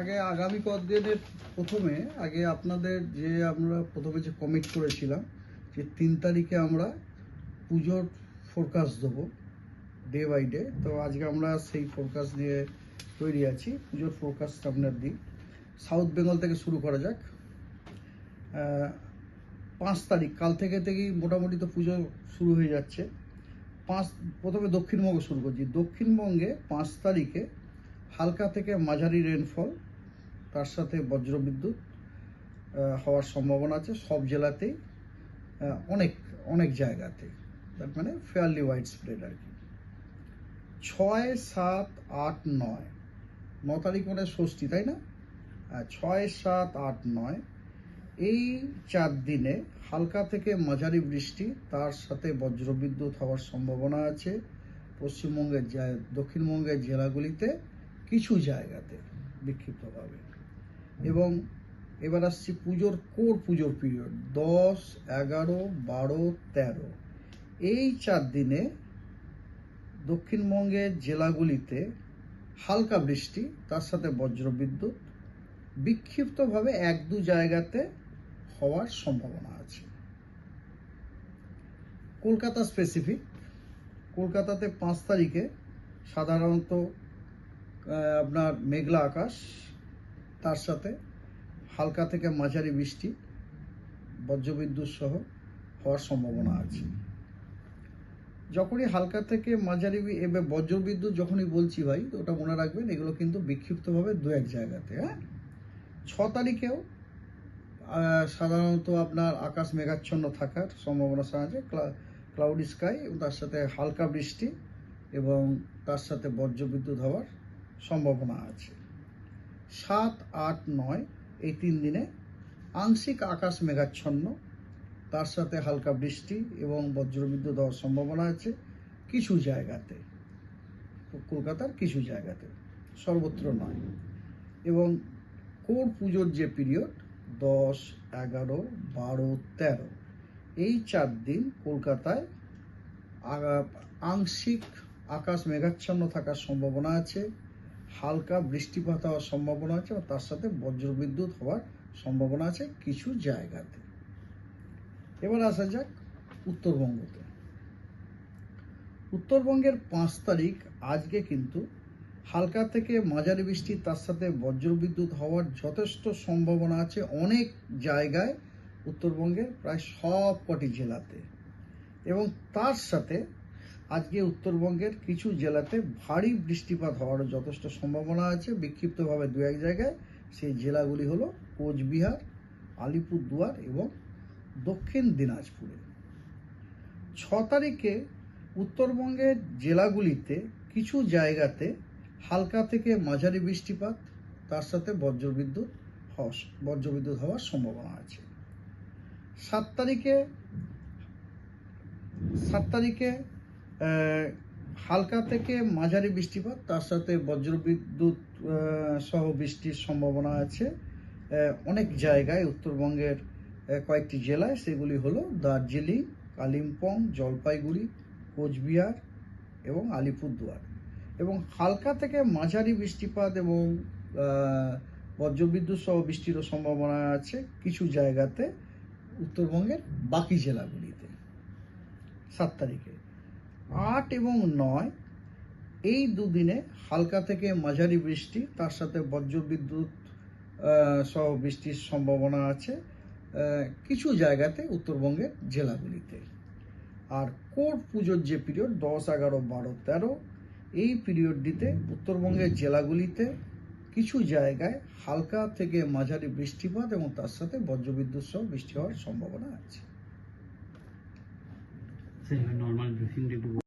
আগে আগামী কদিনের প্রথমে, আগে আপনাদের যে আমরা প্রথমে যে কমিট করেছিলাম, যে তিন তারিখে আমরা পুজোর ফোরকাস্ট দেবো ডে বাই ডে তো আজকে আমরা সেই ফোরকাস্ট নিয়ে তৈরি আছি, পুজোর ফোরকাস্ট আপনার দিই সাউথ বেঙ্গল থেকে শুরু করা যাক। পাঁচ তারিখ, কাল থেকে থেকেই মোটামুটি তো পুজো শুরু হয়ে যাচ্ছে। পাঁচ, প্রথমে দক্ষিণবঙ্গ শুরু করছি। দক্ষিণবঙ্গে পাঁচ তারিখে হালকা থেকে মাঝারি রেনফল তার সাথে বজ্রবিদ্যুৎ হওয়ার সম্ভাবনা আছে সব জেলাতেই অনেক অনেক জায়গাতে। তার মানে ফেয়ারলি ওয়াইড স্প্রেড আর কি। ছয়, সাত, আট, নয়। ন তারিখ মানে ষষ্ঠী, তাই না? ছয়, সাত, আট, নয়। এই চার দিনে হালকা থেকে মাঝারি বৃষ্টি, তার সাথে বজ্রবিদ্যুৎ হওয়ার সম্ভাবনা আছে। পশ্চিমবঙ্গের দক্ষিণবঙ্গের জেলাগুলিতে কিছু জায়গাতে বিক্ষিপ্তভাবে। এবং এবার আসছি পুজোর কোর পুজোর পিরিয়ড দশ, এগারো, বারো, তেরো। এই চার দিনে দক্ষিণবঙ্গের জেলাগুলিতে হালকা বৃষ্টি, তার সাথে বজ্রবিদ্যুৎ, বিক্ষিপ্তভাবে এক দু জায়গাতে হওয়ার সম্ভাবনা আছে। কলকাতা স্পেসিফিক কলকাতাতে পাঁচ তারিখে সাধারণত আপনার মেঘলা আকাশ, তার সাথে হালকা থেকে মাঝারি বৃষ্টি, বজ্রবিদ্যুৎ সহ হওয়ার সম্ভাবনা আছে। যখনই হালকা থেকে মাঝারি এবার বজ্রবিদ্যুৎ যখনই বলছি ভাই ওটা মনে রাখবেন, এগুলো কিন্তু বিক্ষিপ্তভাবে দু এক জায়গাতে হ্যাঁ? ছ তারিখেও সাধারণত আপনার আকাশ মেঘাচ্ছন্ন থাকার সম্ভাবনা আছে ক্লাউডি স্কাই তার সাথে হালকা বৃষ্টি এবং তার সাথে বজ্রবিদ্যুৎ হওয়ার সম্ভাবনা আছে। সাত, আট, নয়, এই তিন দিনে আংশিক আকাশ মেঘাচ্ছন্ন। তার সাথে হালকা বৃষ্টি এবং বজ্রবিদ্যুৎ হওয়ার সম্ভাবনা আছে কিছু জায়গাতে। কলকাতার কিছু জায়গাতে, সর্বত্র নয়। এবং কোর পুজোর যে পিরিয়ড, দশ, এগারো, বারো, তেরো, এই চার দিন কলকাতায় আংশিক আকাশ মেঘাচ্ছন্ন থাকার সম্ভাবনা আছে। হালকা বৃষ্টিপাত হওয়ার সম্ভাবনা আছে এবং তার সাথে বজ্রবিদ্যুৎ হওয়ার সম্ভাবনা আছে কিছু জায়গাতে। এবার আসা যাক উত্তরবঙ্গতে। উত্তরবঙ্গের পাঁচ তারিখ আজকে কিন্তু হালকা থেকে মাঝারি বৃষ্টি, তার সাথে বজ্রবিদ্যুৎ হওয়ার যথেষ্ট সম্ভাবনা আছে অনেক জায়গায় উত্তরবঙ্গের, প্রায় সব কটি জেলাতে। এবং তার সাথে আজকে উত্তরবঙ্গের কিছু জেলাতে ভারী বৃষ্টিপাত হওয়ারও যথেষ্ট সম্ভাবনা আছে। বিক্ষিপ্তভাবে দু এক জায়গায় সেই জেলাগুলি হলো কোচবিহার, আলিপুরদুয়ার এবং দক্ষিণ দিনাজপুরে। ছ তারিখে উত্তরবঙ্গের জেলাগুলিতে কিছু জায়গাতে হালকা থেকে মাঝারি বৃষ্টিপাত, তার সাথে বজ্রবিদ্যুৎ বজ্রবিদ্যুৎ হওয়ার সম্ভাবনা আছে। সাত তারিখে সাত তারিখে হালকা থেকে মাঝারি বৃষ্টিপাত, তার সাথে বজ্রবিদ্যুৎ সহ বৃষ্টির সম্ভাবনা আছে। অনেক জায়গায় উত্তরবঙ্গের কয়েকটি জেলায় সেগুলি হলো দার্জিলিং, কালিম্পং, জলপাইগুড়ি, কোচবিহার এবং আলিপুরদুয়ার। এবং হালকা থেকে মাঝারি বৃষ্টিপাত এবং বজ্রবিদ্যুৎ সহ বৃষ্টিরও সম্ভাবনা আছে কিছু জায়গাতে উত্তরবঙ্গের বাকি জেলাগুলিতে। সাত তারিখে। আট এবং নয়, এই দুদিনে হালকা থেকে মাঝারি বৃষ্টি, তার সাথে বজ্রবিদ্যুৎ সহ বৃষ্টির সম্ভাবনা আছে কিছু জায়গাতে উত্তরবঙ্গের জেলাগুলিতে। আর কোর পুজোর যে পিরিয়ড, দশ, এগারো, বারো, তেরো, এই পিরিয়ডটিতে উত্তরবঙ্গের জেলাগুলিতে কিছু জায়গায় হালকা থেকে মাঝারি বৃষ্টিপাত এবং তার সাথে বজ্রবিদ্যুৎ সহ বৃষ্টি হওয়ার সম্ভাবনা আছে।